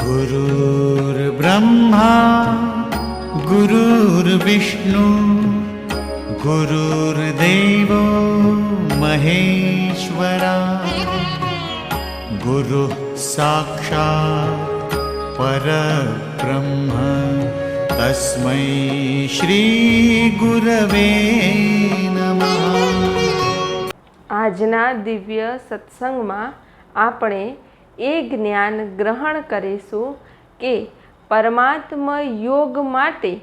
गुरुर्ब्रह्मा गुरुर्विष्णु गुरुर्देवो महेश्वरा गुरुः साक्षात् परब्रह्म तस्मै श्रीगुरवे नमः આજના દિવ્ય સત્સંગમાં આપણે એ જ્ઞાન ગ્રહણ કરીશું કે પરમાત્મ યોગ માટે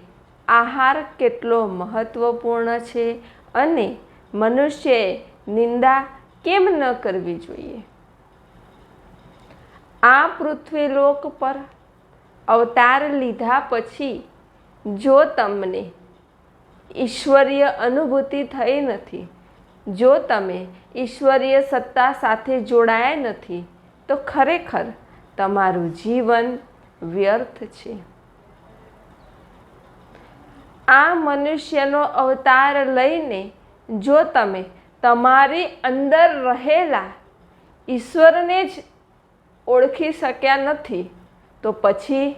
આહાર કેટલો મહત્વપૂર્ણ છે અને મનુષ્યએ નિંદા કેમ ન કરવી જોઈએ? આ પૃથ્વીલોક પર અવતાર લીધા પછી જો તમને ઈશ્વરીય અનુભૂતિ થઈ નથી, જો તમે ઈશ્વરીય સત્તા સાથે જોડાયા નથી તો ખરેખર તમારું જીવન વ્યર્થ છે. આ મનુષ્યનો અવતાર લઈને જો તમે તમારી અંદર રહેલા ઈશ્વરને જ ઓળખી શક્યા નથી, તો પછી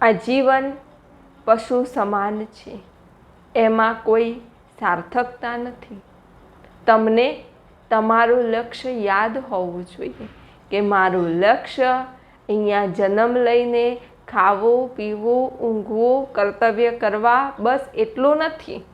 આ જીવન પશુ સમાન છે. એમાં કોઈ સાર્થકતા નથી. તમને તમારું લક્ષ્ય યાદ હોવું જોઈએ કે મારું લક્ષ્ય અહીંયા જન્મ લઈને ખાવું, પીવું, ઊંઘવું, કર્તવ્ય કરવા બસ એટલું નથી.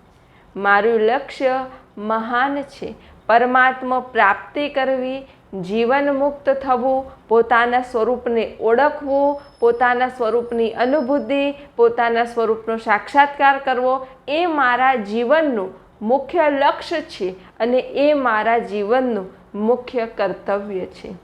મારું લક્ષ્ય મહાન છે. પરમાત્મા પ્રાપ્તિ કરવી, જીવન મુક્ત થવું, પોતાના સ્વરૂપને ઓળખવું, પોતાના સ્વરૂપની અનુભૂતિ, પોતાના સ્વરૂપનો સાક્ષાત્કાર કરવો, એ મારા જીવનનું મુખ્ય લક્ષ્ય છે અને એ મારા જીવનનું મુખ્ય કર્તવ્ય છે.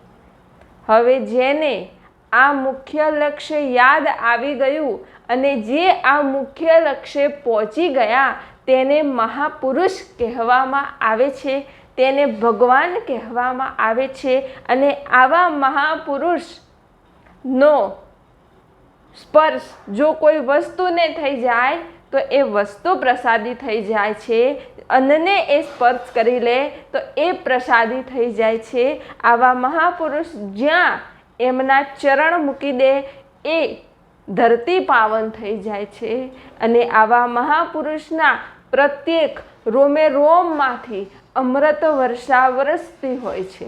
હવે જેને આ મુખ્ય લક્ષ્ય યાદ આવી ગયું અને જે આ મુખ્ય લક્ષ્ય પહોંચી ગયા, તેને મહાપુરુષ કહેવામાં આવે છે, તેને ભગવાન કહેવામાં આવે છે અને આવા મહાપુરુષનો સ્પર્શ જો કોઈ વસ્તુને થઈ જાય તો એ વસ્તુ પ્રસાદી થઈ જાય છે. અન્નને એ સ્પર્શ કરી લે તો એ પ્રસાદી થઈ જાય છે. આવા મહાપુરુષ જ્યાં એમના ચરણ મૂકી દે એ ધરતી પાવન થઈ જાય છે. અને આવા મહાપુરુષના પ્રત્યેક રોમે રોમમાંથી અમૃત વર્ષા વરસતી હોય છે.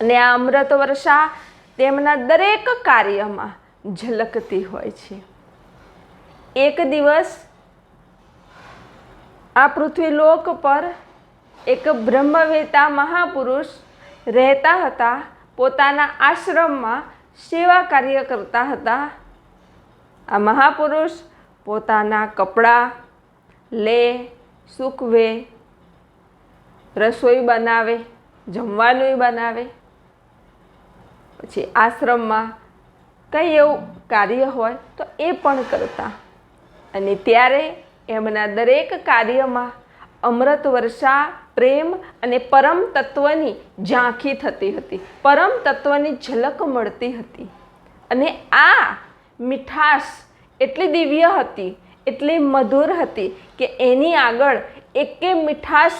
અને આ અમૃત વર્ષા તેમના દરેક કાર્યમાં ઝલકતી હોય છે. એક દિવસ આ પૃથ્વીલોક પર એક બ્રહ્મવેતા મહાપુરુષ રહેતા હતા. પોતાના આશ્રમમાં સેવા કાર્ય કરતા હતા. આ મહાપુરુષ પોતાના કપડાં લે, સૂકવે, રસોઈ બનાવે, જમવાનું બનાવે. પછી આશ્રમમાં કંઈ એવું કાર્ય હોય તો એ પણ કરતા. અને ત્યારે એમના દરેક કાર્યમાં અમૃત વર્ષા, પ્રેમ અને પરમ તત્વની ઝાંખી થતી હતી. પરમ તત્વની ઝલક મળતી હતી. અને આ મીઠાશ એટલી દિવ્ય હતી, એટલી મધુર હતી કે એની આગળ એકે મીઠાશ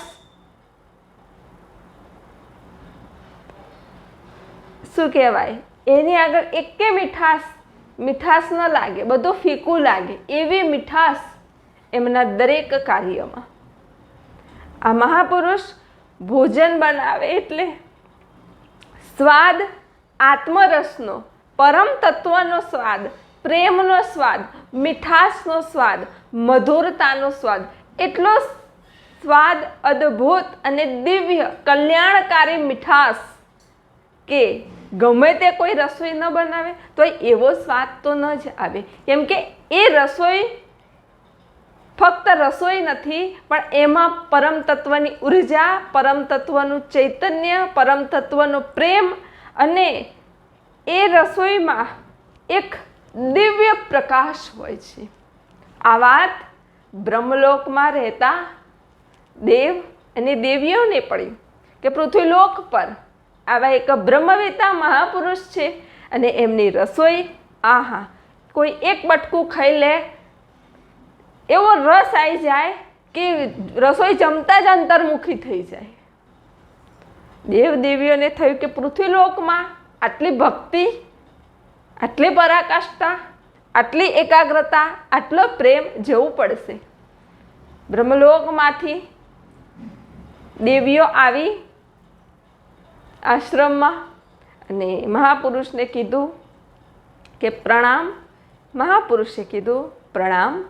શું કહેવાય? એની આગળ એકે મીઠાશ મીઠાશ ન લાગે, બધું ફીકું લાગે, એવી મીઠાશ એમના દરેક કાર્યમાં. આ મહાપુરુષ ભોજન બનાવે એટલે સ્વાદ, આત્મરસનો, પરમ તત્વનો સ્વાદ, પ્રેમનો સ્વાદ, મીઠાશનો સ્વાદ, મધુરતાનો સ્વાદ, એટલો સ્વાદ અદ્ભુત અને દિવ્ય, કલ્યાણકારી મીઠાશ કે ગમે તે કોઈ રસોઈ ન બનાવે તો એવો સ્વાદ તો ન જ આવે. કેમ કે એ રસોઈ ફક્ત રસોઈ નથી, પણ એમાં પરમ તત્વની ઊર્જા, પરમ તત્વનું ચૈતન્ય, પરમ તત્વનો પ્રેમ અને એ રસોઈમાં એક દિવ્ય પ્રકાશ હોય છે. આ વાત બ્રહ્મલોકમાં રહેતા દેવ અને દેવીઓને પડી કે પૃથ્વીલોક પર આવા એક બ્રહ્મવેતા મહાપુરુષ છે અને એમની રસોઈ, આહા, કોઈ એક બટકું ખાઈ લે, એવો રસ આવી જાય કે રસોઈ જમતા જ અંતર્મુખી થઈ જાય. દેવદેવીઓને થયું કે પૃથ્વીલોકમાં આટલી ભક્તિ, આટલી પરાકાષ્ઠા, આટલી એકાગ્રતા, આટલો પ્રેમ જવું પડશે. બ્રહ્મલોકમાંથી દેવીઓ આવી આશ્રમમાં અને મહાપુરુષને કીધું કે પ્રણામ. મહાપુરુષે કીધું, પ્રણામ.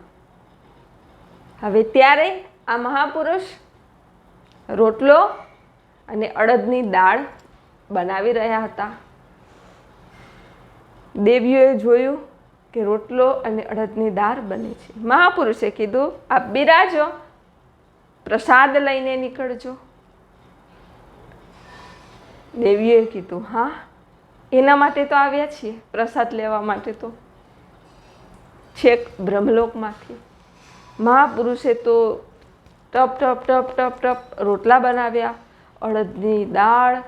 હવે ત્યારે આ મહાપુરુષ રોટલો અને અડદની દાળ બનાવી રહ્યા હતા. દેવીઓએ જોયું કે રોટલો અને અડદની દાળ બને છે. મહાપુરુષે કીધું, આપ બિરાજો. પ્રસાદ લઈને નીકળજો. દેવીએ કીધું, હા, એના માટે તો આવ્યા છીએ, પ્રસાદ લેવા માટે તો. છેક બ્રહ્મલોકમાંથી. મહાપુરુષે તો ટપ ટપ ટપ ટપ ટપ રોટલા બનાવ્યા, અડદની દાળ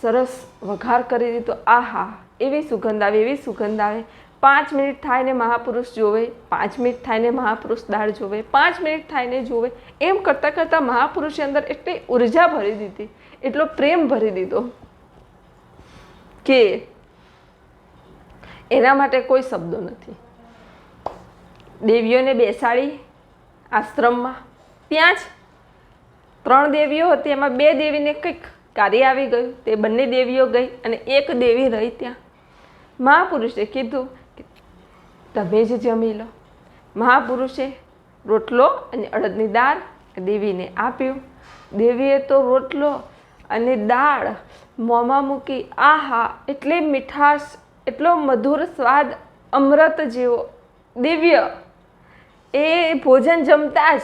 સરસ વઘાર કરી દીધો. આહા, એવી સુગંધ આવે, એવી સુગંધ આવે. પાંચ મિનિટ થાય ને મહાપુરુષ જોવે, પાંચ મિનિટ થાય ને મહાપુરુષ દાળ જોવે, પાંચ મિનિટ થાય ને જોવે, એમ કરતાં કરતાં મહાપુરુષની અંદર એટલી ઊર્જા ભરી દીધી, એટલો પ્રેમ ભરી દીધો કે એના માટે કોઈ શબ્દો નથી. દેવીઓને બેસાડી આશ્રમમાં. ત્યાં જ ત્રણ દેવીઓ હતી, એમાં બે દેવીને કંઈક કાર્ય આવી ગયું, તે બંને દેવીઓ ગઈ અને એક દેવી રહી ત્યાં. મહાપુરુષે કીધું તમે જ જમી લો. મહાપુરુષે રોટલો અને અડદની દાળ દેવીને આપ્યું. દેવીએ તો રોટલો અને દાળ મોંમાં મૂકી, આહા, એટલી મીઠાશ, એટલો મધુર સ્વાદ અમૃત જેવો, દિવ્ય. એ ભોજન જમતા જ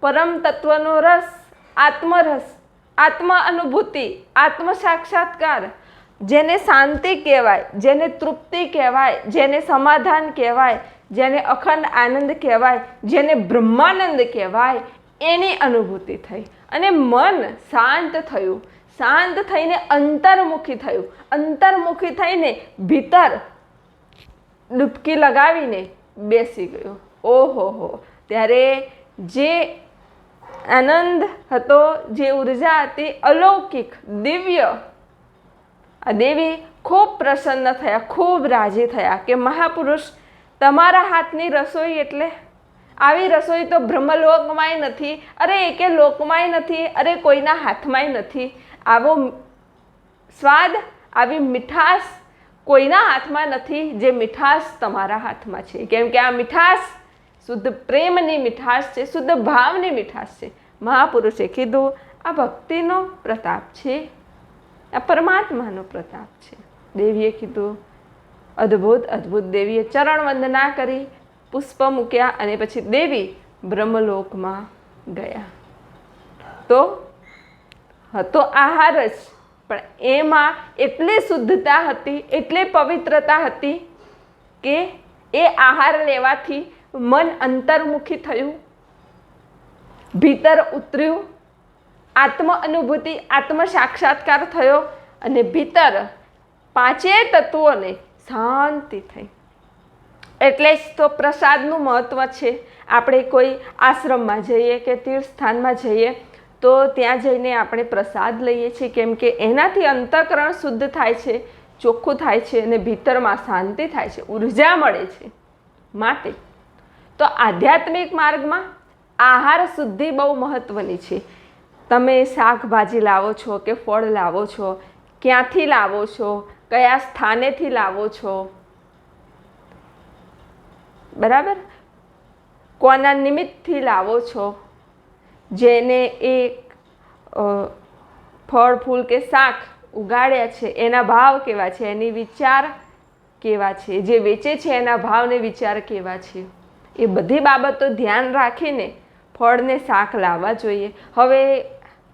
પરમ તત્વનો રસ, આત્મરસ, આત્મ અનુભૂતિ, આત્મ સાક્ષાત્કાર જેને શાંતિ કહેવાય, જેને તૃપ્તિ કહેવાય, જેને સમાધાન કહેવાય, જેને અખંડ આનંદ કહેવાય, જેને બ્રહ્માનંદ કહેવાય, એની અનુભૂતિ થઈ. અને મન શાંત થયું. શાંત થઈને અંતર્મુખી થયું. અંતર્મુખી થઈને ભીતર ડૂબકી લગાવીને બેસી ગયું. ઓહો ત્યારે જે આનંદ હતો, જે ઊર્જા હતી, અલૌકિક, દિવ્ય આ દેવી ખૂબ પ્રસન્ન થયા, ખૂબ રાજી થયા કે મહાપુરુષ, તમારા હાથની રસોઈ એટલે? આવી રસોઈ તો બ્રહ્મલોકમાંય નથી, અરે એકે લોકમાંય નથી, અરે કોઈના હાથમાંય નથી. આવો સ્વાદ, આવી મીઠાશ કોઈના હાથમાં નથી, જે મીઠાશ તમારા હાથમાં છે. કેમ કે આ મીઠાશ શુદ્ધ પ્રેમની મીઠાશ છે, શુદ્ધ ભાવની મીઠાશ છે. મહાપુરુષે કીધું, આ ભક્તિનો પ્રતાપ છે. આ પરમાત્માનો પ્રતાપ છે. દેવીએ કીધું, અદ્ભુત અદ્ભુત દેવીએ ચરણ વંદના કરી, પુષ્પ મૂક્યા અને પછી દેવી બ્રહ્મલોકમાં ગયા. તો હતો આહાર જ, પણ એમાં એટલી શુદ્ધતા હતી, એટલી પવિત્રતા હતી કે એ આહાર લેવાથી મન અંતર્મુખી થયું, ભીતર ઉતર્યું આત્મ અનુભૂતિ આત્મ સાક્ષાત્કાર થયો અને ભીતર પાંચેય તત્વોને શાંતિ થઈ. એટલે જ તો પ્રસાદનું મહત્ત્વ છે. આપણે કોઈ આશ્રમમાં જઈએ કે તીર્થસ્થાનમાં જઈએ, તો ત્યાં જઈને આપણે પ્રસાદ લઈએ છીએ. કેમ કે એનાથી અંતઃકરણ શુદ્ધ થાય છે, ચોખ્ખું થાય છે અને ભીતરમાં શાંતિ થાય છે, ઊર્જા મળે છે માટે. તો આધ્યાત્મિક માર્ગમાં આહાર શુદ્ધિ બહુ મહત્ત્વની છે. તમે શાકભાજી લાવો છો કે ફળ લાવો છો? ક્યાંથી લાવો છો? કયા સ્થાનેથી લાવો છો? બરાબર? કોના નિમિત્તથી લાવો છો? જેને એક ફળ, ફૂલ કે શાક ઉગાડ્યા છે, એના ભાવ કેવા છે? એની વિચાર કેવા છે? જે વેચે છે, એના ભાવને વિચાર કેવા છે? એ બધી બાબતો ધ્યાન રાખીને ફળને શાક લાવવા જોઈએ. હવે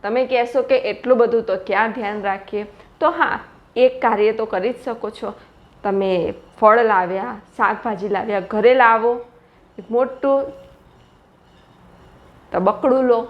તમે કહેશો કે એટલું બધું તો ક્યાં ધ્યાન રાખીએ? તો હા, એક કાર્ય તો કરી જ શકો છો. તમે ફળ લાવ્યા, શાકભાજી લાવ્યા, ઘરે લાવો એક મોટું તબકડું લો,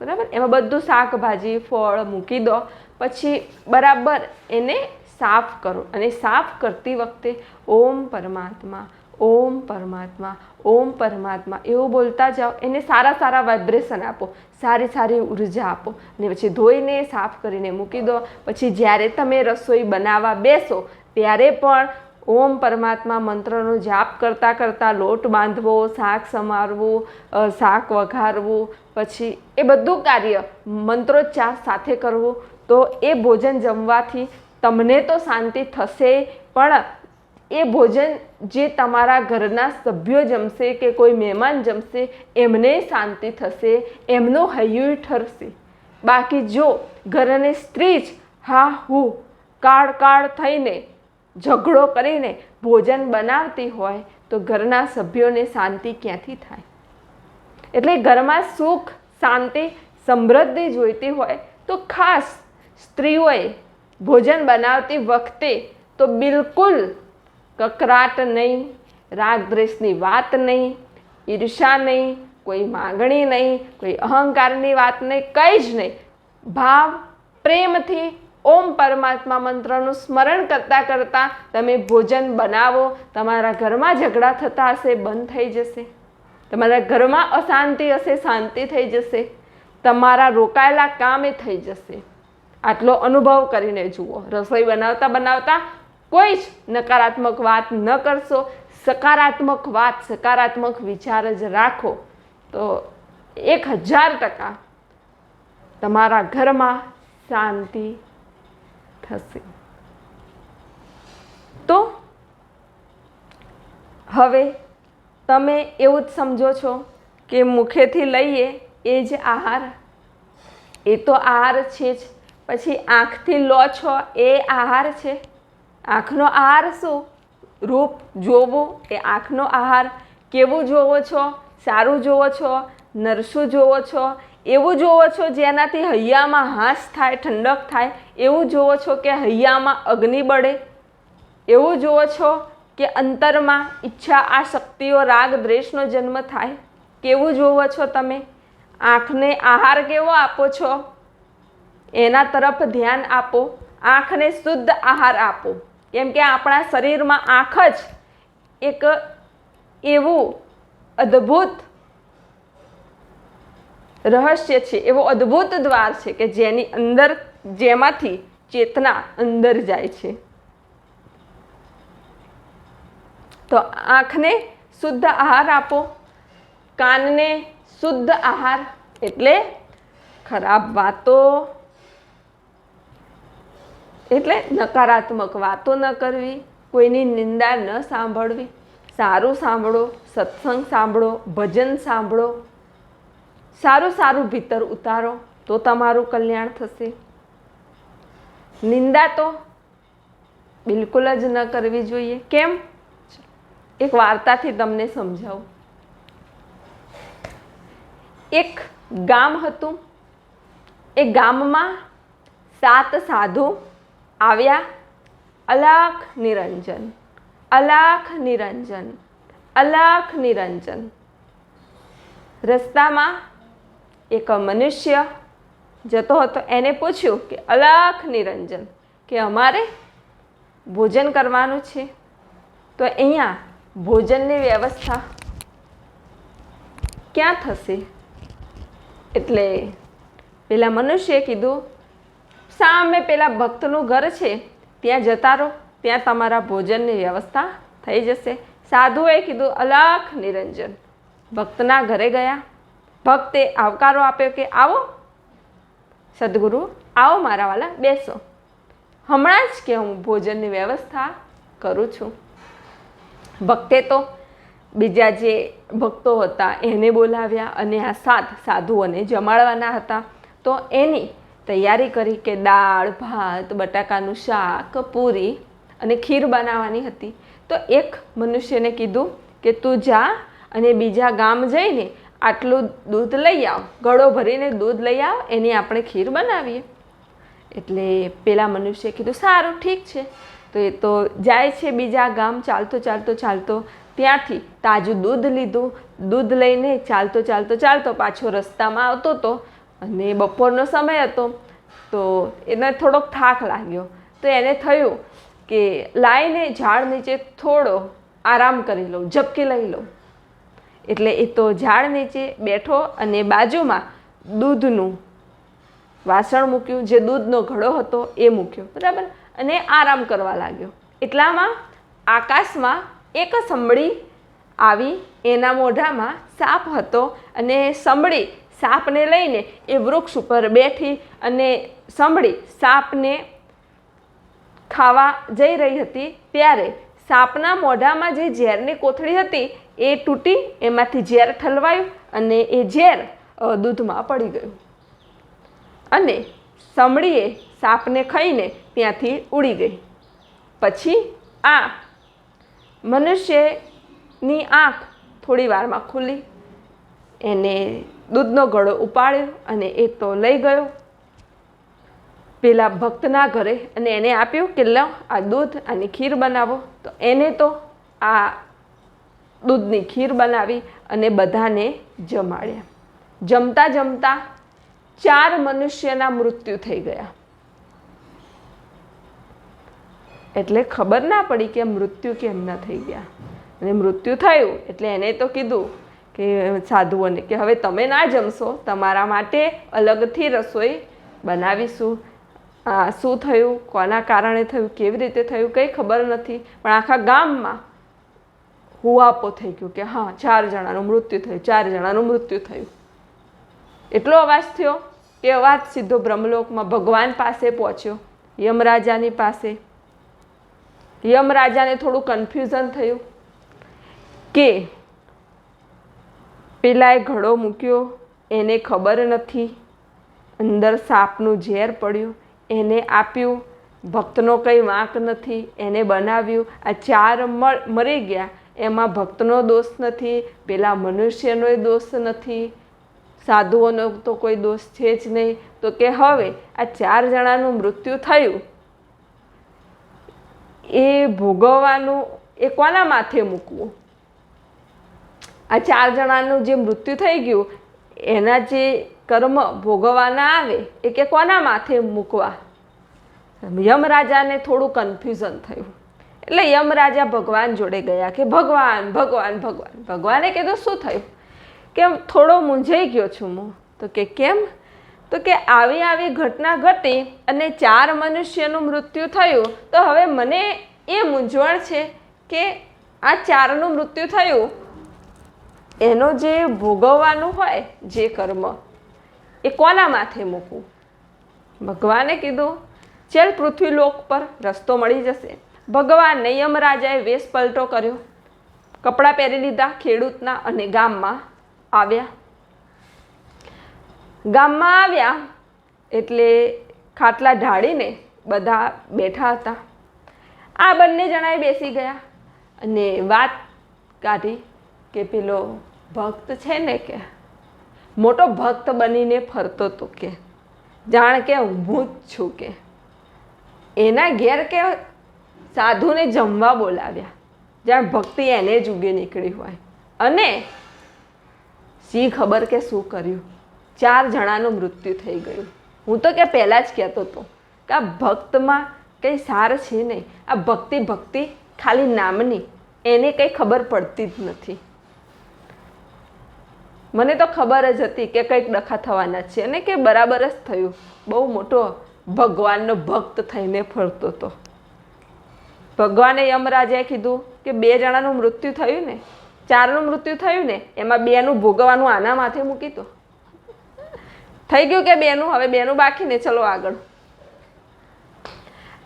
બરાબર? એમાં બધું શાકભાજી, ફળ મૂકી દો. પછી બરાબર એને સાફ કરો. અને સાફ કરતી વખતે ઓમ પરમાત્મા ઓમ પરમાત્મા ઓમ પરમાત્મા, એવું બોલતા જાઓ, એને સારા સારા વાઇબ્રેશન આપો, સારી સારી ઊર્જા આપો. અને પછી ધોઈને સાફ કરીને મૂકી દો. પછી જ્યારે તમે રસોઈ બનાવવા બેસો, ત્યારે પણ ઓમ પરમાત્મા મંત્રનો જાપ કરતાં કરતાં લોટ બાંધવો, શાક સમારવું શાક વઘારવું, પછી એ બધું કાર્ય મંત્રોચ્ચાર સાથે કરવું, તો એ ભોજન જમવાથી તમને તો શાંતિ થશે, પણ એ ભોજન જે તમારા ઘરના સભ્યો જમશે કે કોઈ મહેમાન જમશે, એમને શાંતિ થશે, એમનો હૈયું ઠરશે. બાકી જો ઘરની સ્ત્રી જ હા, હું, કાળ કાળ થઈને ઝઘડો કરીને ભોજન બનાવતી હોય, તો ઘરના સભ્યોને શાંતિ ક્યાંથી થાય? એટલે ઘરમાં સુખ, શાંતિ, સમૃદ્ધિ જોઈતી હોય, તો ખાસ સ્ત્રીઓએ ભોજન બનાવતી વખતે તો બિલકુલ કકરાટ નહીં રાગ દ્વેષની વાત નહીં ઈર્ષા નહીં, કોઈ માગણી નહીં, કોઈ અહંકારની વાત નહીં, કંઈ જ નહીં. ભાવ, પ્રેમથી ઓમ પરમાત્મા મંત્રનું સ્મરણ કરતાં કરતાં તમે ભોજન બનાવો, તમારા ઘરમાં ઝઘડા થતા હશે, બંધ થઈ જશે. તમારા ઘરમાં અશાંતિ હશે, શાંતિ થઈ જશે. તમારા રોકાયેલા કામે થઈ જશે. આટલો અનુભવ કરીને જુઓ. રસોઈ બનાવતા બનાવતા કોઈ જ નકારાત્મક વાત ન કરશો, સકારાત્મક વાત, સકારાત્મક વિચાર જ રાખો. તો એક હજાર ટકા તમારા ઘરમાં શાંતિ થશે. તો હવે તમે એવું જ સમજો છો કે મુખેથી લઈએ એ જ આહાર. એ તો આહાર છે જ. પછી આંખથી લો છો, એ આહાર છે. આંખનો આહાર શું? રૂપ જોવું એ આંખનો આહાર કેવું જોવો છો? સારું જોવો છો? નરસું જોવો છો? એવું જોવો છો જેનાથી હૈયામાં હાંસ થાય, ઠંડક થાય? એવું જોવો છો કે હૈયામાં અગ્નિ બળે? એવું જુઓ છો કે અંતરમાં ઈચ્છા આ શક્તિઓ રાગ દ્વેષનો જન્મ થાય? કેવું જોવો છો તમે? આંખને આહાર કેવો આપો છો? એના તરફ ધ્યાન આપો. આંખને શુદ્ધ આહાર આપો. કેમ કે આપણા શરીરમાં આંખ જ એક એવું અદ્ભુત રહસ્ય છે, એવો અદ્ભુત દ્વાર છે કે જેની અંદર, જેમાંથી ચેતના અંદર જાય છે. તો આંખને શુદ્ધ આહાર આપો, કાનને શુદ્ધ આહાર, એટલે ખરાબ વાતો એટલે નકારાત્મક વાતો ન કરવી, કોઈની નિંદા ન સાંભળવી. સારું સાંભળો, સત્સંગ સાંભળો, ભજન સાંભળો. સારું સારું ભીતર ઉતારો, તો તમારું કલ્યાણ થશે. નિંદા તો બિલકુલ જ ન કરવી જોઈએ. કેમ? એક વાર્તાથી તમને સમજાવું. એક ગામ હતું. એ ગામમાં સાત સાધુ આવ્યા? અલાખ નિરંજન અલાખ નિરંજન અલાખ નિરંજન. રસ્તામાં એક મનુષ્ય જતો હતો. એને પૂછ્યું કે, અલાખ નિરંજન, કે અમારે ભોજન કરવાનું છે? તો અહીંયા ભોજનની વ્યવસ્થા ક્યાં થશે? એટલે પેલા મનુષ્યએ કીધું સામે પેલા ભક્તનું ઘર છે, ત્યાં જતા રહો, ત્યાં તમારા ભોજનની વ્યવસ્થા થઈ જશે. સાધુએ કીધું, અલખ નિરંજન. ભક્તના ઘરે ગયા. ભક્તે આવકારો આપ્યો કે, આવો, સદગુરુ, આવો મારા વાલા, બેસો. હમણાં જ કે હું ભોજનની વ્યવસ્થા કરું છું. ભક્તે તો બીજા જે ભક્તો હતા એને બોલાવ્યા અને આ સાત સાધુઓને જમાડવાના હતા. તો એની તૈયારી કરી કે દાળ, ભાત, બટાકાનું શાક, પૂરી અને ખીર બનાવવાની હતી. તો એક મનુષ્યને કીધું કે, તું જા અને બીજા ગામ જઈને આટલું દૂધ લઈ આવ. ગળો ભરીને દૂધ લઈ આવ, એની આપણે ખીર બનાવીએ. એટલે પેલા મનુષ્યએ કીધું, સારું, ઠીક છે. તો એ તો જાય છે બીજા ગામ, ચાલતો ચાલતો ચાલતો. ત્યાંથી તાજું દૂધ લીધું. દૂધ લઈને ચાલતો ચાલતો ચાલતો પાછો રસ્તામાં આવતો હતો અને બપોરનો સમય હતો, તો એને થોડોક થાક લાગ્યો. તો એને થયું કે લાઈને ઝાડ નીચે થોડો આરામ કરી લઉં, ઝપકી લઈ લઉં. એટલે એ તો ઝાડ નીચે બેઠો અને બાજુમાં દૂધનું વાસણ મૂક્યું, જે દૂધનો ઘડો હતો એ મૂક્યો, બરાબર? અને આરામ કરવા લાગ્યો. એટલામાં આકાશમાં એક સંભળી આવી, એના મોઢામાં સાપ હતો અને સંભળી સાપને લઈને એ વૃક્ષ ઉપર બેઠી અને સંભળી સાપને ખાવા જઈ રહી હતી. ત્યારે સાપના મોઢામાં જે ઝેરની કોથળી હતી, એ તૂટી, એમાંથી ઝેર ઠલવાયું અને એ ઝેર દૂધમાં પડી ગયું. અને સાંભળીએ સાપને ખાઈને ત્યાંથી ઉડી ગઈ. પછી આ મનુષ્યની આંખ થોડી વારમાં ખુલી. એને દૂધનો ઘડો ઉપાડ્યો અને એ તો લઈ ગયો. પેલા ભક્તના ઘરે અને એને આપ્યું કે લો આ દૂધ, આની ખીર બનાવો. તો એને તો આ દૂધની ખીર બનાવી અને બધાને જમાડ્યા. જમતા જમતા ચાર મનુષ્યના મૃત્યુ થઈ ગયા. એટલે ખબર ના પડી કે મૃત્યુ કેમના થઈ ગયા. અને મૃત્યુ થયું એટલે એને તો કીધું કે સાધુઓને કે હવે તમે ના જમશો, તમારા માટે અલગથી રસોઈ બનાવીશું. આ શું થયું? કોના કારણે થયું? કેવી રીતે થયું? કંઈ ખબર નથી. પણ આખા ગામમાં હુઆપો થઈ ગયું કે હા, ચાર જણાનું મૃત્યુ થયું, ચાર જણાનું મૃત્યુ થયું. એટલો અવાજ થયો. કે અવાજ સીધો બ્રહ્મલોકમાં ભગવાન પાસે પહોંચ્યો, યમરાજાની પાસે. યમરાજાને થોડું કન્ફ્યુઝન થયું કે પેલાએ ઘડો મૂક્યો, એને ખબર નથી. અંદર સાપનું ઝેર પડ્યું, એને આપ્યું. ભક્તનો કંઈ વાંક નથી, એને બનાવ્યું. આ ચાર મરી ગયા. એમાં ભક્તનો દોષ નથી, પેલા મનુષ્યનોય દોષ નથી. સાધુઓનો તો કોઈ દોષ છે જ નહીં. તો કે હવે આ ચાર જણાનું મૃત્યુ થયું. એ ભોગવવાનું, એ કોના માથે મૂકવું? આ ચાર જણાનું જે મૃત્યુ થઈ ગયું, એના જે કર્મ ભોગવવાના આવે, એ કે કોના માથે મૂકવા? યમરાજાને થોડું કન્ફ્યુઝન થયું. એટલે યમરાજા ભગવાન જોડે ગયા કે, ભગવાન ભગવાન ભગવાન. ભગવાને કીધું, શું થયું? કે થોડો મૂંઝાઈ ગયો છું હું. તો કે, કેમ? તો કે, આવી આવી ઘટના ઘટી અને ચાર મનુષ્યનું મૃત્યુ થયું. તો હવે મને એ મૂંઝવણ છે કે આ ચારનું મૃત્યુ થયું એનો જે ભોગવવાનું હોય જે કર્મ, એ કોના માથે મૂકવું? ભગવાને કીધું, ચલ પૃથ્વીલોક પર રસ્તો મળી જશે. ભગવાન નયમ રાજાએ વેશ પલટો કર્યો. કપડાં પહેરી લીધા ખેડૂતના અને ગામમાં આવ્યા. ગામમાં આવ્યા એટલે ખાટલા ઢાળીને બધા બેઠા હતા. આ બંને જણાએ બેસી ગયા અને વાત કાઢી કે પેલો ભક્ત છે ને કે? મોટો ભક્ત બનીને ફરતો હતો કે, જાણ કે હું જ છું કે. એના ઘેર કે સાધુને જમવા બોલાવ્યા જાણ ભક્તિ એને જ ઉગી નીકળી હોય. અને સી ખબર કે શું કર્યું? ચાર જણાનું મૃત્યુ થઈ ગયું. હું તો કે પહેલાં જ કહેતો હતો કે આ ભક્તમાં કંઈ સાર છે નહીં. આ ભક્તિ ભક્તિ ખાલી નામની. એને કંઈ ખબર પડતી જ નથી. મને તો ખબર જ હતી કે કંઈક ડખા થવાના છે અને કે બરાબર જ થયું. બહુ મોટો ભગવાનનો ભક્ત થઈને ફરતો હતો ભગવાને યમરાજાએ કીધું કે બે જણાનું મૃત્યુ થયું ને, ચારનું મૃત્યુ થયું ને, એમાં બેનું ભોગવવાનું આના માથે મૂકી તો થઈ ગયું કે બેનું? હવે બેનું બાકી ને ચલો આગળ.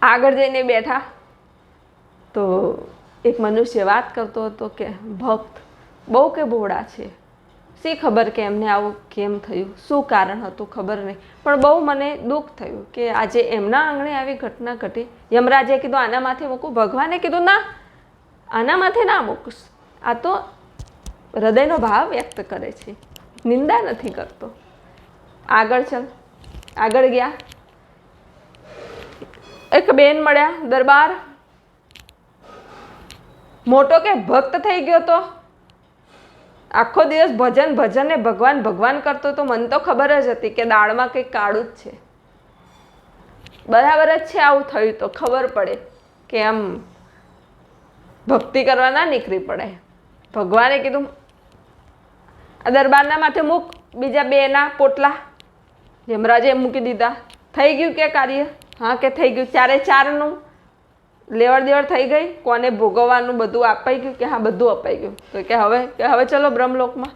આગળ જઈને બેઠા. તો એક મનુષ્ય વાત કરતો હતો કે, ભક્ત, બહુ કે ભોળા છે. શી ખબર કે એમને આવું કેમ થયું? શું કારણ હતું ખબર નહીં. પણ બહુ મને દુઃખ થયું કે આજે એમના આંગણે આવી ઘટના ઘટી. યમરાજે કીધું, આના માથે મૂકું. ભગવાને કીધું, ના, આના માથે ના મૂકશ આ તો હૃદયનો ભાવ વ્યક્ત કરે છે. નિંદા નથી કરતો. આગળ ચલ. આગળ ગયા. એક બેન મળ્યા દરબાર. મોટો કે ભક્ત થઈ ગયો તો? આખો દિવસ ભજન ભજન ને ભગવાન ભગવાન કરતો તો મને તો ખબર જ હતી કે દાળમાં કંઈક કાળું જ છે. બરાબર જ છે આવું થયું તો, ખબર પડે કે આમ ભક્તિ કરવા ના નીકળી પડે. ભગવાને કીધું, આ દરબારના માથે મૂક, બીજા બેના પોટલા. યમરાજે મૂકી દીધા. થઈ ગયું કે કાર્ય? હા કે થઈ ગયું? ચારે ચારનું? લેવડ દેવડ થઈ ગઈ, કોને ભોગવવાનું બધું અપાઈ ગયું કે હા, બધું અપાઈ ગયું? તો કે હવે કે હવે ચલો બ્રહ્મલોકમાં.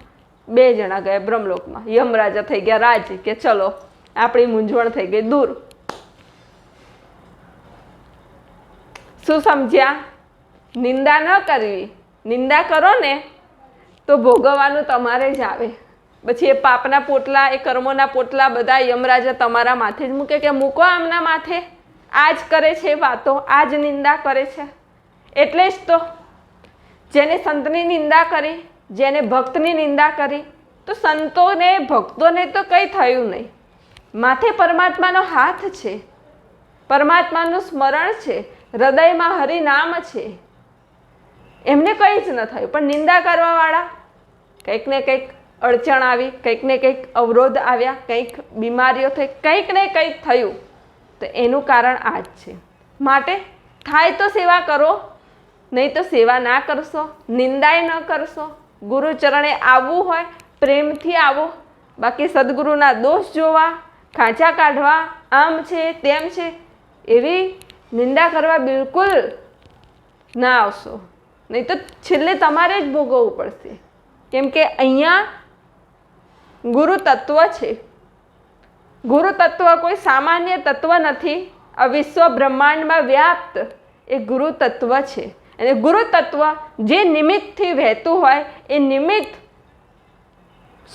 બે જણા ગયા બ્રહ્મલોકમાં. યમરાજા થઈ ગયા, રાજ કે ચલો, આપણી મૂંઝવણ થઈ ગઈ, દૂર. શું સમજ્યા? નિંદા ન કરવી. નિંદા કરો ને, તો ભોગવવાનું તમારે જ આવે. પછી એ પાપના પોટલા, એ કર્મોના પોટલા બધા યમરાજા તમારા માથે જ મૂકે કે મૂકો આમના માથે? આ જ કરે છે વાતો આ જ નિંદા કરે છે. એટલે જ તો જેને સંતની નિંદા કરી, જેને ભક્તની નિંદા કરી, તો સંતોને, ભક્તોને તો કંઈ થયું નહીં. માથે પરમાત્માનો હાથ છે. પરમાત્માનું સ્મરણ છે. હૃદયમાં હરિનામ છે. એમને કંઈ જ ન થયું. પણ નિંદા કરવાવાળા કંઈક ને કંઈક અડચણ આવી, કંઈક ને કંઈક અવરોધ આવ્યા, કંઈક બીમારીઓ થઈ, કંઈક ને કંઈક થયું. તો એનું કારણ આ જ છે. માટે થાય તો સેવા કરો, નહીં તો સેવા ના કરશો, નિંદાય ન કરશો. ગુરુચરણે આવવું હોય, પ્રેમથી આવો. બાકી સદગુરુના દોષ જોવા, ખાંચા કાઢવા, આમ છે, તેમ છે, એવી નિંદા કરવા બિલકુલ ના આવશો. નહીં તો છેલ્લે તમારે જ ભોગવવું પડશે. કેમ કે અહીંયા ગુરુ તત્વ છે. ગુરુ તત્વ કોઈ સામાન્ય તત્વ નથી. આ વિશ્વ બ્રહ્માંડમાં વ્યાપ્ત એ ગુરુ તત્વ છે. અને ગુરુ તત્વ જે નિમિત્તથી વહેતું હોય એ નિમિત્ત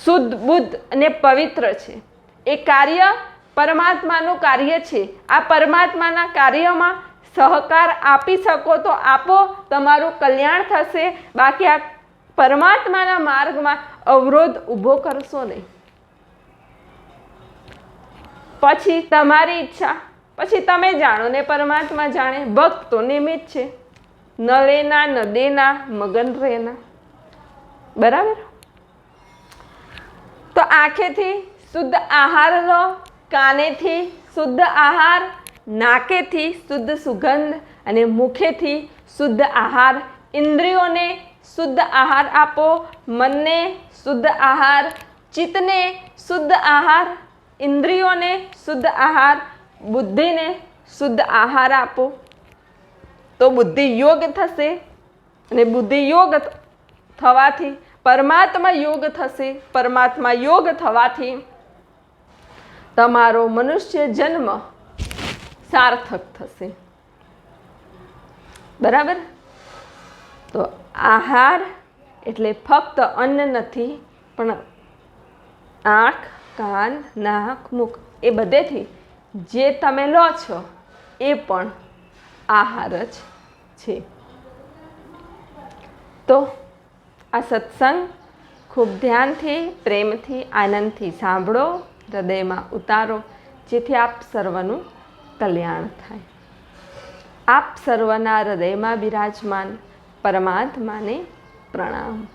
શુદ્ધ, બુદ્ધ અને પવિત્ર છે. એ કાર્ય પરમાત્માનું કાર્ય છે. આ પરમાત્માના કાર્યમાં સહકાર આપી શકો તો આપો, તમારું કલ્યાણ થશે. બાકી આ પરમાત્માના માર્ગમાં અવરોધ ઊભો કરશો નહીં. પછી તમારી ઈચ્છા. પછી તમે જાણો ને પરમાત્મા જાણે. ભક્ત તો નિમિત્ત છે. ન લેના ન દેના મગન રહેના બરાબર? તો આંખેથી શુદ્ધ આહાર લો, કાનેથી શુદ્ધ આહાર, નાકેથી શુદ્ધ સુગંધ અને મુખેથી શુદ્ધ આહાર. ઇન્દ્રિયોને શુદ્ધ આહાર આપો, મનને શુદ્ધ આહાર, ચિત્તને શુદ્ધ આહાર ઇન્દ્રિયોને શુદ્ધ આહાર, બુદ્ધિને શુદ્ધ આહાર આપો. તો બુદ્ધિ યોગ થશે અને બુદ્ધિ યોગ થવાથી પરમાત્મા યોગ થશે, પરમાત્મા યોગ થવાથી તમારો મનુષ્ય જન્મ સાર્થક થશે. બરાબર? તો આહાર એટલે ફક્ત અન્ન નથી, પણ આંખ કાન, નાક, મુખ એ બધેથી જે તમે લો છો એ પણ આહાર જ છે. તો આ સત્સંગ ખૂબ ધ્યાનથી, પ્રેમથી, આનંદથી સાંભળો, હૃદયમાં ઉતારો, જેથી આપ સર્વનું કલ્યાણ થાય. આપ સર્વના હૃદયમાં બિરાજમાન પરમાત્માને પ્રણામ.